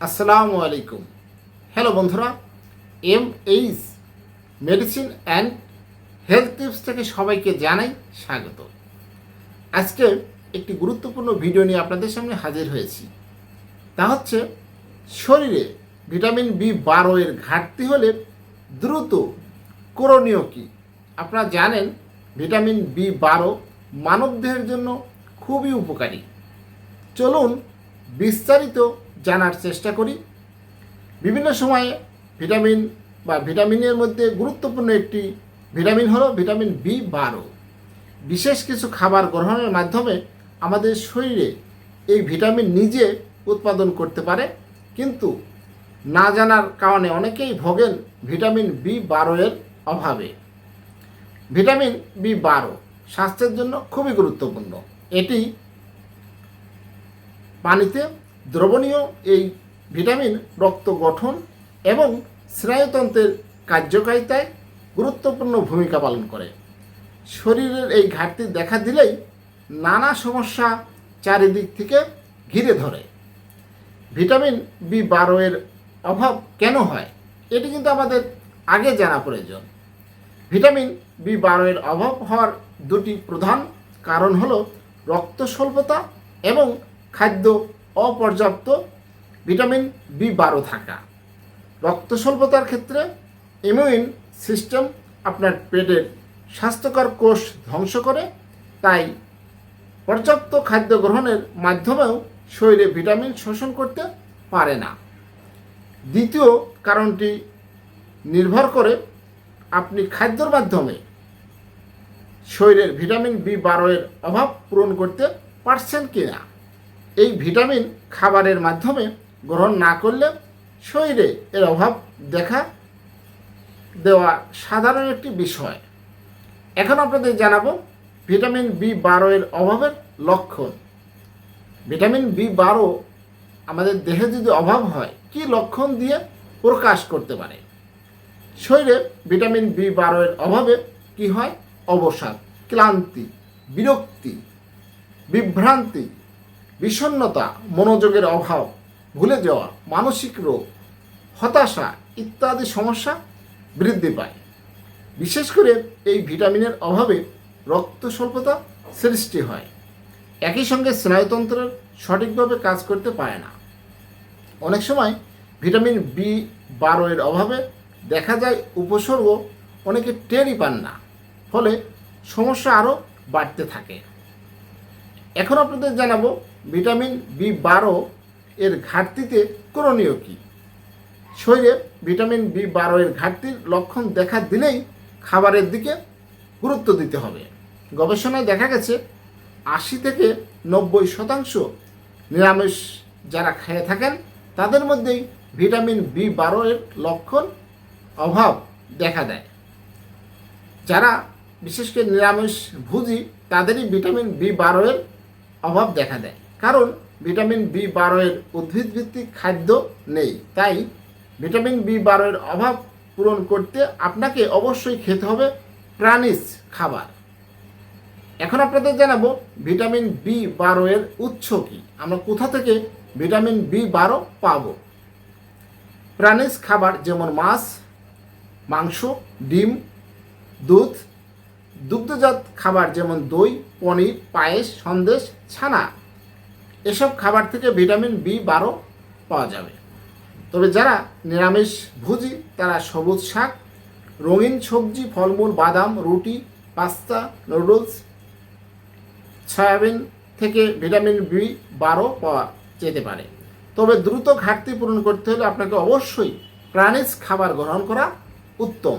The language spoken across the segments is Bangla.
আসসালামু আলাইকুম। হ্যালো বন্ধুরা M H medicine and health tips থেকে সবাইকে জানাই স্বাগত। আজকে একটি গুরুত্বপূর্ণ ভিডিও নিয়ে আপনাদের সামনে হাজির হয়েছি। তা হচ্ছে, শরীরে ভিটামিন বি বারো এর ঘাটতি হলে দ্রুত করণীয় কী? আপনারা জানেন, ভিটামিন বি বারো মানবদেহের জন্য খুবই উপকারী। চলুন বিস্তারিত জানার চেষ্টা করি। বিভিন্ন সময়ে ভিটামিন বা ভিটামিনের মধ্যে গুরুত্বপূর্ণ একটি ভিটামিন হলো ভিটামিন বি বারো। বিশেষ কিছু খাবার গ্রহণের মাধ্যমে আমাদের শরীরে এই ভিটামিন নিজে উৎপাদন করতে পারে। কিন্তু না জানার কারণে অনেকেই ভোগেন ভিটামিন বি বারো এর অভাবে। ভিটামিন বি বারো স্বাস্থ্যের জন্য খুবই গুরুত্বপূর্ণ। এটি পানিতে দ্রবণীয় এই ভিটামিন রক্ত গঠন এবং স্নায়ুতন্ত্রের কার্যকারিতায় গুরুত্বপূর্ণ ভূমিকা পালন করে। শরীরের এই ঘাটতি দেখা দিলেই নানা সমস্যা চারিদিক থেকে ঘিরে ধরে। ভিটামিন বি বারো এর অভাব কেন হয়? এটি কিন্তু আমাদের আগে জানা প্রয়োজন। ভিটামিন বি বারো এর অভাব হওয়ার দুটি প্রধান কারণ হলো রক্ত স্বল্পতা এবং খাদ্য অপর্যাপ্ত ভিটামিন বি বারো থাকা। রক্ত স্বল্পতার ক্ষেত্রে ইমিউন সিস্টেম আপনার পেটের স্বাস্থ্যকর কোষ ধ্বংস করে, তাই পর্যাপ্ত খাদ্য গ্রহণের মাধ্যমেও শরীরে ভিটামিন শোষণ করতে পারে না। দ্বিতীয় কারণটি নির্ভর করে আপনি খাদ্যর মাধ্যমে শরীরের ভিটামিন বি বারো এর অভাব পূরণ করতে পারছেন কি না এই ভিটামিন খাবারের মাধ্যমে গ্রহণ না করলে শরীরে এর অভাব দেখা দেওয়া সাধারণ একটি বিষয়। এখন আপনাদের জানাব ভিটামিন বি বারো এর অভাবের লক্ষণ। ভিটামিন বি বারো আমাদের দেহে যদি অভাব হয়, কি লক্ষণ দিয়ে প্রকাশ করতে পারে? শরীরে ভিটামিন বি বারো এর অভাবে কি হয়? অবসাদ, ক্লান্তি, বিরক্তি, বিভ্রান্তি বিষণ্ণতা, মনোযোগের অভাব, ভুলে যাওয়া, মানসিক রোগ, হতাশা ইত্যাদি সমস্যা বৃদ্ধি পায়। বিশেষ করে এই ভিটামিনের অভাবে রক্ত স্বল্পতা সৃষ্টি হয়। একই সঙ্গে স্নায়ুতন্ত্রের সঠিকভাবে কাজ করতে পারে না। অনেক সময় ভিটামিন বি বারো এর অভাবে দেখা যায় উপসর্গ অনেকে টেরই পান না, ফলে সমস্যা আরও বাড়তে থাকে। এখন আপনাদের জানাব ভিটামিন বি বারো এর ঘাটতিতে করণীয় কী? শরীরে ভিটামিন বি বারো এর ঘাটতির লক্ষণ দেখা দিলেই খাবারের দিকে গুরুত্ব দিতে হবে। গবেষণায় দেখা গেছে, আশি থেকে নব্বই শতাংশ নিরামিষ যারা খেয়ে থাকেন, তাদের মধ্যেই ভিটামিন বি বারো এর লক্ষণ অভাব দেখা দেয়। যারা বিশেষ করে নিরামিষ ভুজি, তাদেরই ভিটামিন বি বারো এর অভাব দেখা দেয়। কারণ ভিটামিন বি বারোয়ের উদ্ভিদভিত্তিক খাদ্য নেই। তাই ভিটামিন বি বারোয়ের অভাব পূরণ করতে আপনাকে অবশ্যই খেতে হবে প্রাণীজ খাবার। এখন আপনাদের জানাব ভিটামিন বি বারোয়ের উৎস কি? আমরা কোথা থেকে ভিটামিন বি বারো পাবো? প্রাণীজ খাবার যেমন মাছ, মাংস, ডিম, দুধ, দুগ্ধজাত খাবার যেমন দই, পনির, পায়েস, সন্দেশ, ছানা এসব খাবার থেকে ভিটামিন বি বারো পাওয়া যাবে। তবে যারা নিরামিষ ভুজি, তারা সবুজ শাক, রঙিন সবজি, ফলমূল, বাদাম, রুটি, পাস্তা, নুডলস, সয়াবিন থেকে ভিটামিন বি বারো পাওয়া যেতে পারে। তবে দ্রুত ঘাটতি পূরণ করতে হলে আপনাকে অবশ্যই প্রাণীজ খাবার গ্রহণ করা উত্তম।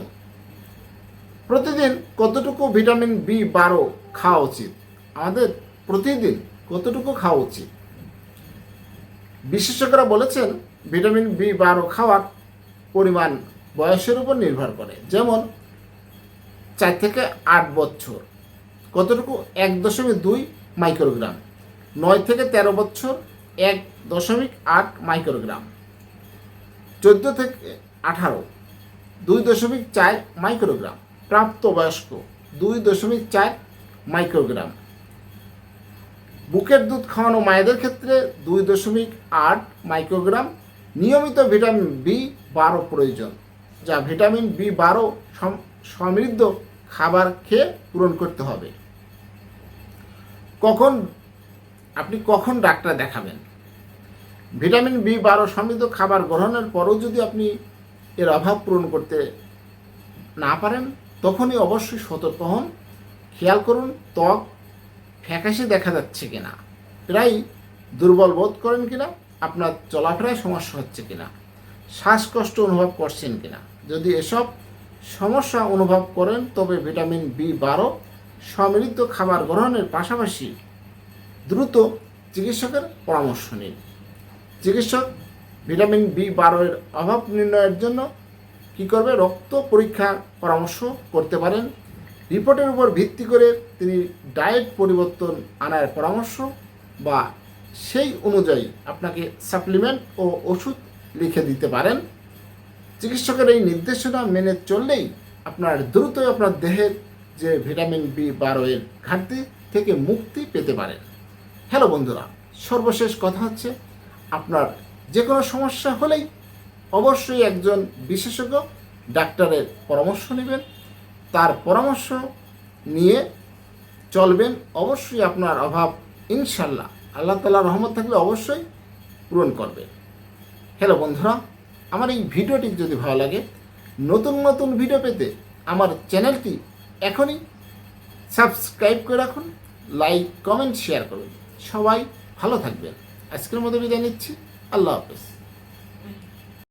প্রতিদিন কতটুকু ভিটামিন বি বারো খাওয়া উচিত? আমাদের প্রতিদিন কতটুকু খাওয়া উচিত? বিশেষজ্ঞরা বলেছেন, ভিটামিন বি বারো খাওয়ার পরিমাণ বয়সের উপর নির্ভর করে। যেমন, চার থেকে আট বছর। কতটুকু? এক দশমিক দুই মাইক্রোগ্রাম। নয় থেকে তেরো বছর, এক দশমিক আট মাইক্রোগ্রাম। চোদ্দ থেকে আঠারো, দুই দশমিক চার মাইক্রোগ্রাম। প্রাপ্তবয়স্ক, দুই দশমিক চার মাইক্রোগ্রাম। বুকের দুধ খাওয়ানো মায়েদের ক্ষেত্রে দুই দশমিক আট মাইক্রোগ্রাম, নিয়মিত ভিটামিন বি বারো প্রয়োজন, যা ভিটামিন বি বারো সমৃদ্ধ খাবার খেয়ে পূরণ করতে হবে। কখন, আপনি কখন ডাক্তার দেখাবেন? ভিটামিন বি বারো সমৃদ্ধ খাবার গ্রহণের পরও যদি আপনি এর অভাব পূরণ করতে না পারেন, তখনই অবশ্যই সতর্ক হন, খেয়াল করুন ত্বক ফ্যাকাশে দেখা যাচ্ছে কিনা? প্রায় দুর্বল বোধ করেন কিনা? আপনার চলাফেরায় সমস্যা হচ্ছে কিনা? শ্বাসকষ্ট অনুভব করছেন কিনা? যদি এসব সমস্যা অনুভব করেন, তবে ভিটামিন বি বারো সমৃদ্ধ খাবার গ্রহণের পাশাপাশি দ্রুত চিকিৎসকের পরামর্শ নিন। চিকিৎসক ভিটামিন বি বারোয়ের অভাব নির্ণয়ের জন্য কি করবে? রক্ত পরীক্ষা পরামর্শ করতে পারেন রিপোর্টের উপর ভিত্তি করে তিনি ডায়েট পরিবর্তন আনার পরামর্শ বা সেই অনুযায়ী আপনাকে সাপ্লিমেন্ট ও ওষুধ লিখে দিতে পারেন। চিকিৎসকের এই নির্দেশনা মেনে চললেই আপনার দ্রুতই আপনার দেহের যে ভিটামিন বি বারো এর ঘাটতি থেকে মুক্তি পেতে পারেন। হ্যালো বন্ধুরা, সর্বশেষ কথা হচ্ছে, আপনার যে কোনো সমস্যা হলেই অবশ্যই একজন বিশেষজ্ঞ ডাক্তারের পরামর্শ নেবেন। তার পরামর্শ নিয়ে চলবেন। অবশ্যই আপনার অভাব, ইনশাল্লাহ। আল্লাহ তালার রহমত থাকলে অবশ্যই পূরণ করবে হ্যালো বন্ধুরা, আমার এই ভিডিওটি যদি ভালো লাগে, নতুন নতুন ভিডিও পেতে আমার চ্যানেলটি এখনই সাবস্ক্রাইব করে রাখুন, লাইক, কমেন্ট, শেয়ার করুন। সবাই ভালো থাকবেন। আজকের মতো বিদায় নিচ্ছি। আল্লাহ হাফেজ।